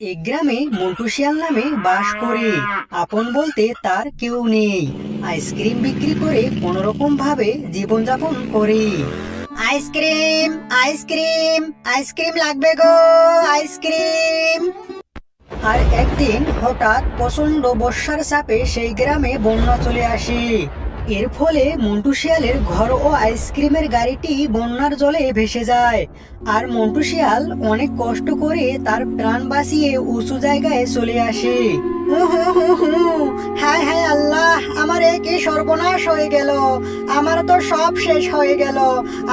এই গ্রামে মন্টু শিয়াল নামে বাস করে। আপন বলতে তার কেউ নেই। আইসক্রিম বিক্রি করে কোনোরকম ভাবে জীবনযাপন করে। আইসক্রিম আইসক্রিম আইসক্রিম লাগবে গো, আইসক্রিম। আর একদিন হঠাৎ প্রচণ্ড বর্ষার চাপে সেই গ্রামে বন্যা চলে আসে। এর ফলে মন্টু শিয়ালের ঘর ও আইসক্রিমের গাড়িটি বন্যার জলে ভেসে যায়। আর মন্টু শিয়াল অনেক কষ্ট করে তার প্রাণ বাঁচিয়ে উঁচু জায়গায় চলে আসে। হ্যাঁ হ্যাঁ আল্লাহ। সর্বনাশ হয়ে গেল। আমার তো সব শেষ হয়ে গেল।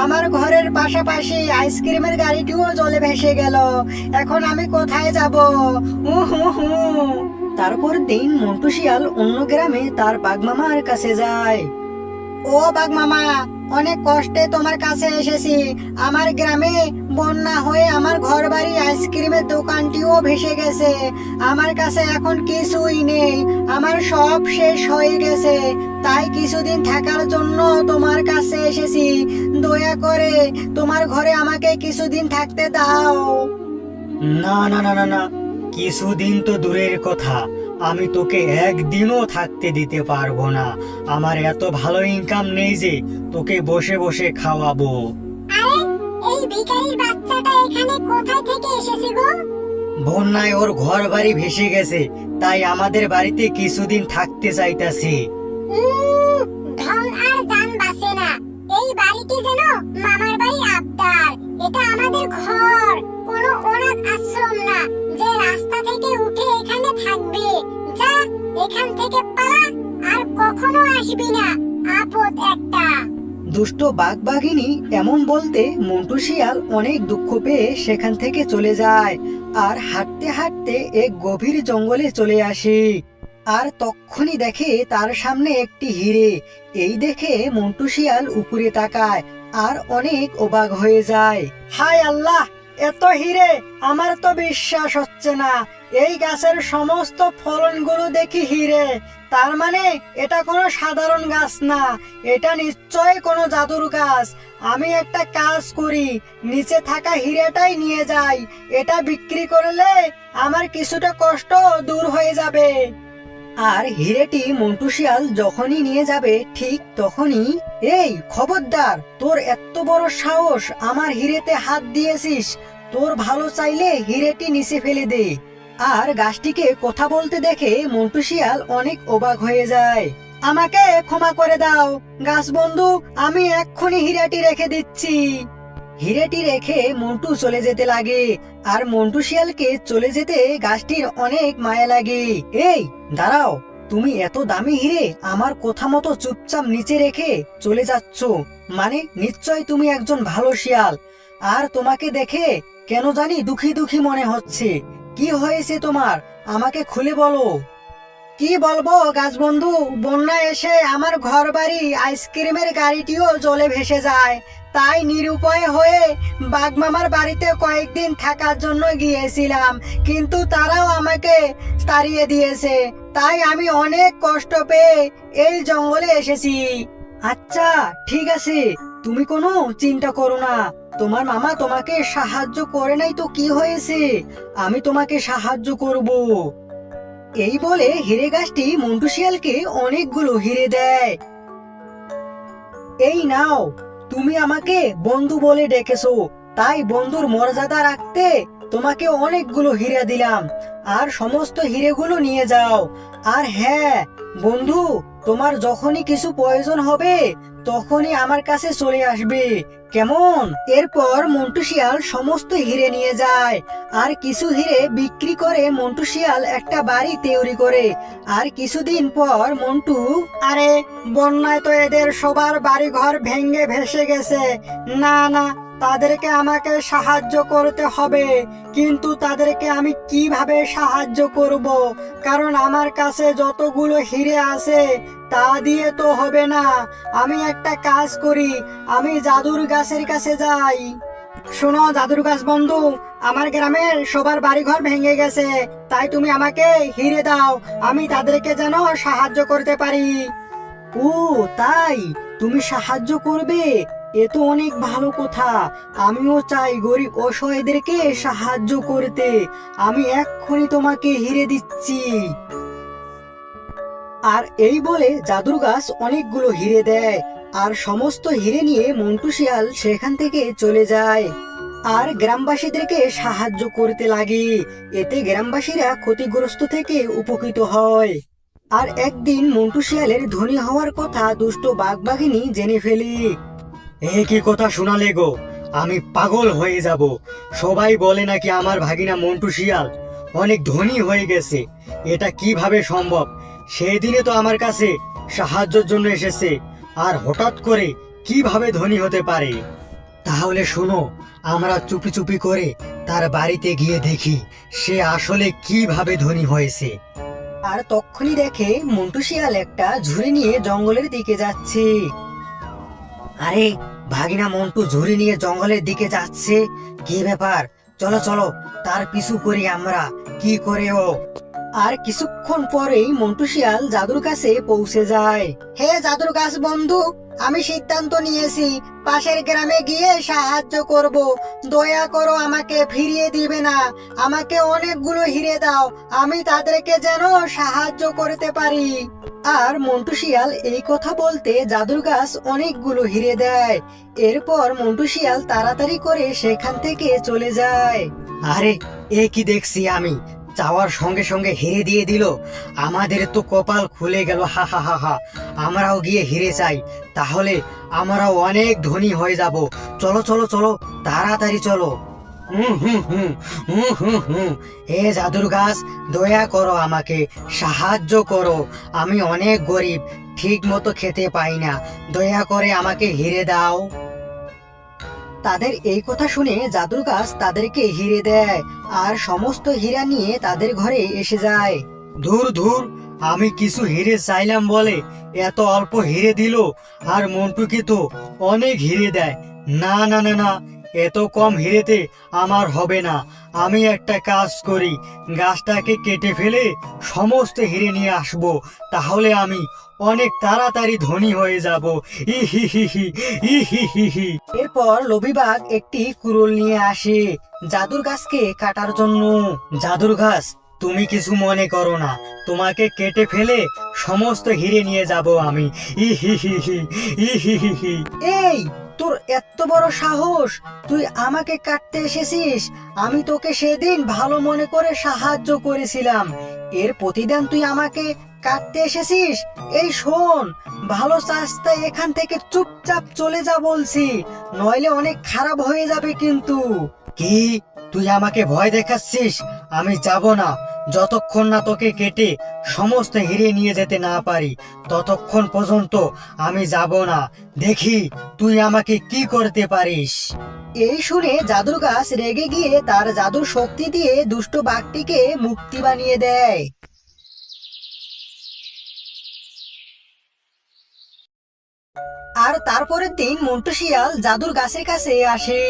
আমার ঘরের পাশাপাশি আইসক্রিমের গাড়িটিও জলে ভেসে গেল। এখন আমি কোথায় যাব? হু হু তারপর দিন মন্টু শিয়াল অন্য গ্রামে তার বাগমামার কাছে যায়। ও বাগমামা, অনেক কষ্টে তোমার কাছে এসেছি। আমার গ্রামে বন্যা হয়ে আমার ঘর বাড়ি আইসক্রিমের দোকানটিও ভেসে গেছে। আমার কাছে এখন কিছুই নেই। আমার সব শেষ হয়ে গেছে। তাই কিছুদিন থাকার জন্য তোমার কাছে এসেছি। দয়া করে তোমার ঘরে আমাকে কিছুদিন থাকতে দাও। না না না না না। কিছুদিন তো দূরের কথা। আমি তোকে একদিনও থাকতে দিতে পারব না। আমার এত ভালো ইনকাম নেই যে তোকে বসে বসে খাওয়াবো। এখানে কোথায় থেকে এসেছে গো? বন্যায় ওর ঘর বাড়ি ভেসে গেছে তাই আমাদের বাড়িতে কিছুদিন থাকতে চাইতাছি। ঢং আর জান বাসে না। এই বাড়িটি যেন মামার বাড়ি আবদার। এটা আমাদের ঘর কোনো অনাথ আশ্রম না। যে রাস্তা থেকে উঠে এখানে থাকবে। যা এখান থেকে পালা আর কখনো আসবি না। আপদ একটা। দুষ্ট বাঘ বাঘিনী এমন বলতে মন্টু শিয়াল অনেক দুঃখ পেয়ে সেখান থেকে চলে যায় আর হাঁটতে হাঁটতে এক গভীর জঙ্গলে চলে আসে। আর তক্ষুনি দেখে তার সামনে একটি হিরে। এই দেখে মন্টু শিয়াল উপরে তাকায় আর অনেক অবাক হয়ে যায়। হায় আল্লাহ! এত হিরে আমার তো বিশ্বাস হচ্ছে না। এই গাছের সমস্ত ফলনগুলো দেখি হিরে। তার মানে এটা কোনো সাধারণ গাছ না, এটা নিশ্চয় কোনো জাদুর গাছ। আমি একটা কাজ করি, নিচে থাকা হিরেটাই নিয়ে যাই। এটা বিক্রি করলে আমার কিছুটা কষ্ট দূর হয়ে যাবে। আর হিরেটি মন্টু শিয়াল যখনই নিয়ে যাবে, ঠিক তখনই, এই, খবরদার, তোর এত বড় সাহস, আমার হিরেতে হাত দিয়েছিস, তোর ভালো চাইলে হিরেটি নিচে ফেলে দে। আর গাছটিকে কথা বলতে দেখে মন্টু শিয়াল অনেক অবাক হয়ে যায়। আমাকে ক্ষমা করে দাও, গাছ বন্ধু, আমি এক্ষুনি হিরাটি রেখে দিচ্ছি। হিরেটি রেখে মন্টু চলে যেতে লাগে। আর মন্টু শিয়ালকে চলে যেতে গাছটির অনেক মায়া লাগে। এই, দাঁড়াও, তুমি এত দামি হিরে আমার কথা মতো চুপচাপ নিচে রেখে চলে যাচ্ছ। মানে নিশ্চয় তুমি একজন ভালো শিয়াল। আর তোমাকে দেখে কেন জানি দুঃখী দুঃখী মনে হচ্ছে। কি হয়েছে তোমার? আমাকে খুলে বলো। কি বলব গাছ বন্ধু? বন্যা এসে আমার ঘর বাড়ি আইসক্রিমের গাড়িটিও জলে ভেসে যায়। তাই নিরুপায় হয়ে বাগমামার বাড়িতে কয়েকদিন থাকার জন্য গিয়েছিলাম। কিন্তু তারাও আমাকে তাড়িয়ে দিয়েছে। তাই আমি অনেক কষ্ট পেয়ে এই জঙ্গলে এসেছি। আচ্ছা ঠিক আছে। তুমি কোনো চিন্তা করো না। তোমার মামা তোমাকে সাহায্য করে নাই তো কি হয়েছে? আমি তোমাকে সাহায্য করব। এই বলে হিরে গাছটি মন্টু শিয়ালকে অনেকগুলো হিরে দেয়। এই নাও, তুমি আমাকে বন্ধু বলে ডেকেছো, তাই বন্ধুর মর্যাদা রাখতে তোমাকে অনেকগুলো হিরে দিলাম। আর সমস্ত হিরেগুলো নিয়ে যাও। আর হ্যাঁ বন্ধু তোমার যখনই কিছু প্রয়োজন হবে, তখনই আমার কাছে চলে আসবে। কেমন? এরপর মন্টু শিয়াল সমস্ত হিরে নিয়ে যায়। আর কিছু হিরে বিক্রি করে মন্টু শিয়াল একটা বাড়ি তৈরি করে। আর কিছুদিন পর মন্টু, আরে, বন্যায় তো এদের সবার বাড়ি ঘর ভেঙে ভেসে গেছে। না না তাদেরকে আমাকে সাহায্য করতে হবে। কিন্তু তাদেরকে আমি কীভাবে সাহায্য করব? কারণ আমার কাছে যতগুলো হিরে আছে, তা দিয়ে তো হবে না। আমি একটা কাজ করি, আমি জাদুর গাছের কাছে যাই। শোনো জাদুর গাছ বন্ধু, আমার গ্রামের সবার বাড়িঘর ভেঙে গেছে, তাই তুমি আমাকে হিরে দাও, আমি তাদেরকে যেন সাহায্য করতে পারি। ও, তাই? তুমি সাহায্য করবে? এ তো অনেক ভালো কথা। আমিও চাই গরিব অসহায়দেরকে সাহায্য করতে। আমি এক্ষুনি তোমাকে হিরে দিচ্ছি। আর এই বলে জাদুর গাছ অনেকগুলো হিরে দেয়। আর সমস্ত হিরে নিয়ে মন্টু শিয়াল সেখান থেকে চলে যায়। আর গ্রামবাসীদেরকে সাহায্য করতে লাগে। এতে গ্রামবাসীরা ক্ষতিগ্রস্ত থেকে উপকৃত হয়। আর একদিন মন্টু শিয়ালের ধনী হওয়ার কথা দুষ্ট বাঘবাঘিনী জেনে ফেলে। এ কি কথা শোনালে গো, আমি পাগল হয়ে যাব। সবাই বলে নাকি আমার ভাগিনা মন্টু শিয়াল অনেক ধনী হয়ে গেছে। এটা কীভাবে সম্ভব? সেই দিনে তো আমার কাছে সাহায্যের জন্য এসেছে। আর হঠাৎ করে কীভাবে ধনী হতে পারে? তাহলে শোনো, আমরা চুপি চুপি করে তার বাড়িতে গিয়ে দেখি সে আসলে কীভাবে ধনী হয়েছে। আর তখনই দেখে মন্টু শিয়াল একটা ঝুড়ি নিয়ে জঙ্গলের দিকে যাচ্ছে। আরে, ভাগিনা মন্টু ঝুড়ি নিয়ে জঙ্গলের দিকে যাচ্ছে। কি ব্যাপার? চলো চলো, তার পিছু করি আমরা। কি করে ও? আর কিছুক্ষণ পরেই মন্টু শিয়াল জাদুর কাছে পৌঁছে যায়। হে জাদুর গাছ বন্ধু, আমি সিদ্ধান্ত নিয়েছি, পাশের গ্রামে গিয়ে সাহায্য করব। দয়া করো আমাকে ফিরিয়ে দিবে না। আমাকে অনেকগুলো হিরে দাও, আমি তাদেরকে যেন সাহায্য করতে পারি। আর মন্টু শিয়াল এই কথা বলতে জাদুর গাছ অনেকগুলো হিরে দেয়। এরপর মন্টু শিয়াল তাড়াতাড়ি করে সেখান থেকে চলে যায়। আরে, এ কি দেখছি আমি? চাওয়ার সঙ্গে সঙ্গে হিরে দিয়ে দিল। আমাদের তো কপাল খুলে গেল, হা হা হা হা। আমরাও গিয়ে হিরে চাই। তাহলে আমরাও অনেক ধনী হয়ে যাব। চলো চলো চলো, তাড়াতাড়ি চলো। এ জাদুর গাছ, দয়া করো আমাকে, সাহায্য করো। আমি অনেক গরিব, ঠিক মতো খেতে পাই না। দয়া করে আমাকে হিরে দাও। তাদের এই কথা শুনে জাদুর গাছ তাদেরকে হিরে দেয়, আর সমস্ত হীরা নিয়ে তাদের ঘরে এসে যায়। ধুর ধুর, আমি কিছু হিরে চাইলাম বলে এত অল্প হিরে দিল, আর মন্টুকে তো অনেক হিরে দেয়। না না না না এত কম হিরেতে আমার হবে না। আমি একটা কাজ করি, গাছটাকে কেটে ফেলে সমস্ত হিরে নিয়ে আসব, তাহলে আমি অনেক তাড়াতাড়ি ধনী হয়ে যাব। ইহিহিহি এরপর লবিবাগ একটি কুরুল নিয়ে আসে, জাদুর গাছকে কাটার জন্য। জাদুর গাছ, তুমি কিছু মনে করো না, তোমাকে কেটে ফেলে সমস্ত হিরে নিয়ে যাব আমি। ইহিহিহি ইহিহিহি এই তোর এত বড় সাহস, তুই আমাকে কাটতে এসেছিস। আমি তোকে সেদিন ভালো মনে করে সাহায্য করেছিলাম। এর প্রতিদান তুই আমাকে কাটতে এসেছিস? এই শোন, ভালো চাষটা এখান থেকে চুপচাপ চলে যা বলছি, নইলে অনেক খারাপ হয়ে যাবে কিন্তু। কি? তুই আমাকে ভয় দেখাচ্ছিস? আমি যাব না। যতক্ষণ না তোকে কেটে সমস্ত হিরে নিয়ে যেতে না পারি, ততক্ষণ পর্যন্ত আমি যাব না। দেখি তুই আমাকে কি করতে পারিস। এই শুনে জাদুর গাছ রেগে গিয়ে তার জাদুর শক্তি দিয়ে দুষ্ট বাঘটিকে মুক্তি বানিয়ে দেয়। আর তারপরের দিন মন্টু শিয়াল জাদুর গাছের কাছে আসে।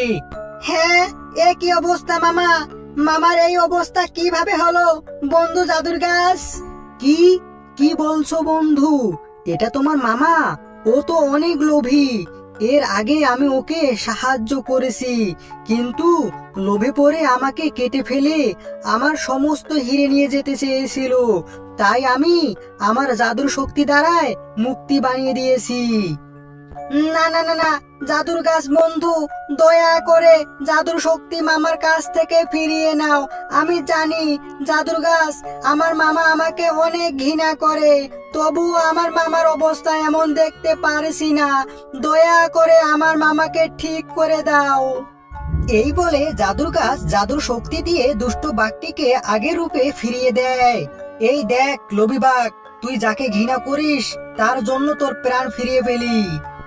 হ্যাঁ এ কি অবস্থা মামা? মামার এই অবস্থা কীভাবে হলো? বন্ধু জাদুর গাছ। কি? কি বলছো বন্ধু? এটা তোমার মামা? ও তো অনেক লোভী। এর আগে আমি ওকে সাহায্য করেছি। কিন্তু লোভে পড়ে আমাকে কেটে ফেলে আমার সমস্ত হিরে নিয়ে যেতে চেয়েছিল। তাই আমি আমার জাদুর শক্তি দ্বারায় মুক্তি বানিয়ে দিয়েছি। না না না না, জাদুর গাছ বন্ধু, দয়া করে জাদুর শক্তি মামার কাছ থেকে ফিরিয়ে নাও। আমি জানি জাদুর গাছ আমার মামা আমাকে অনেক ঘৃণা করে, তবুও আমার মামার অবস্থা এমন দেখতে পারছি না। দয়া করে আমার মামাকে ঠিক করে দাও। এই বলে জাদুর গাছ জাদুর শক্তি দিয়ে দুষ্ট বাঘটিকে আগের রূপে ফিরিয়ে দেয়। এই দেখ, লোভী বাঘ, তুই যাকে ঘৃণা করিস, তার জন্য তোর প্রাণ ফিরিয়ে পেলি।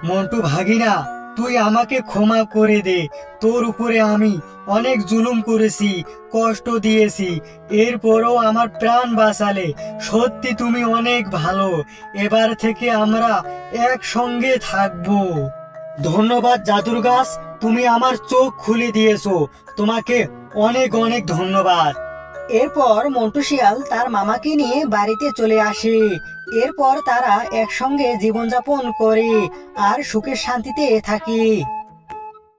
মন্টু ভাগিনা, তুই আমাকে ক্ষমা করে দে। তোর উপরে আমি অনেক জুলুম করেছি, কষ্ট দিয়েছি। এরপরও আমার প্রাণ বাঁচালে। সত্যি তুমি অনেক ভালো। এবার থেকে আমরা একসঙ্গে থাকব। ধন্যবাদ জাদুর গাছ তুমি আমার চোখ খুলে দিয়েছ। তোমাকে অনেক অনেক ধন্যবাদ। এরপর মন্টু শিয়াল তার মামাকে নিয়ে বাড়িতে চলে আসে। এরপর তারা একসঙ্গে জীবনযাপন করে আর সুখের শান্তিতে থাকে।